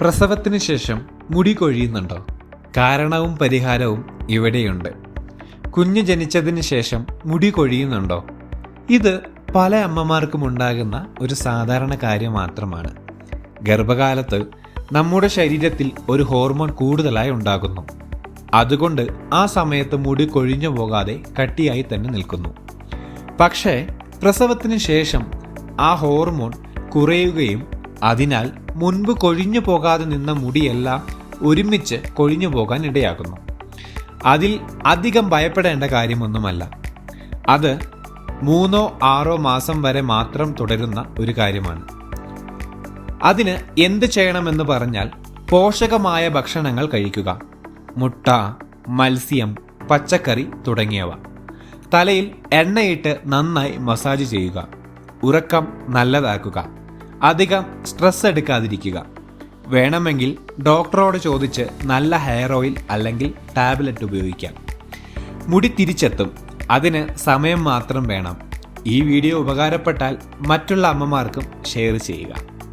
പ്രസവത്തിന് ശേഷം മുടി കൊഴിയുന്നുണ്ടോ? കാരണവും പരിഹാരവും ഇവിടെയുണ്ട്. കുഞ്ഞ് ജനിച്ചതിന് ശേഷം മുടി കൊഴിയുന്നുണ്ടോ? ഇത് പല അമ്മമാർക്കും ഉണ്ടാകുന്ന ഒരു സാധാരണ കാര്യം മാത്രമാണ്. ഗർഭകാലത്ത് നമ്മുടെ ശരീരത്തിൽ ഒരു ഹോർമോൺ കൂടുതലായി ഉണ്ടാകുന്നു. അതുകൊണ്ട് ആ സമയത്ത് മുടി കൊഴിഞ്ഞു പോകാതെ കട്ടിയായി തന്നെ നിൽക്കുന്നു. പക്ഷേ പ്രസവത്തിന് ശേഷം ആ ഹോർമോൺ കുറയുകയും അതിനാൽ മുൻപ് കൊഴിഞ്ഞു പോകാതെ നിന്ന മുടിയെല്ലാം ഒരുമിച്ച് കൊഴിഞ്ഞു പോകാൻ ഇടയാകുന്നു. അതിൽ അധികം ഭയപ്പെടേണ്ട കാര്യമൊന്നുമല്ല. അത് മൂന്നോ ആറോ മാസം വരെ മാത്രം തുടരുന്ന ഒരു കാര്യമാണ്. അതിന് എന്ത് ചെയ്യണമെന്ന് പറഞ്ഞാൽ പോഷകമായ ഭക്ഷണങ്ങൾ കഴിക്കുക. മുട്ട മത്സ്യം പച്ചക്കറി തുടങ്ങിയവ. തലയിൽ എണ്ണയിട്ട് നന്നായി മസാജ് ചെയ്യുക. ഉറക്കം നല്ലതാക്കുക. അധികം സ്ട്രെസ് എടുക്കാതിരിക്കുക. വേണമെങ്കിൽ ഡോക്ടറോട് ചോദിച്ച് നല്ല ഹെയർ ഓയിൽ അല്ലെങ്കിൽ ടാബ്ലറ്റ് ഉപയോഗിക്കാം. മുടി തിരിച്ചെത്തും. അതിന് സമയം മാത്രം വേണം. ഈ വീഡിയോ ഉപകാരപ്പെട്ടാൽ മറ്റുള്ള അമ്മമാർക്കും ഷെയർ ചെയ്യുക.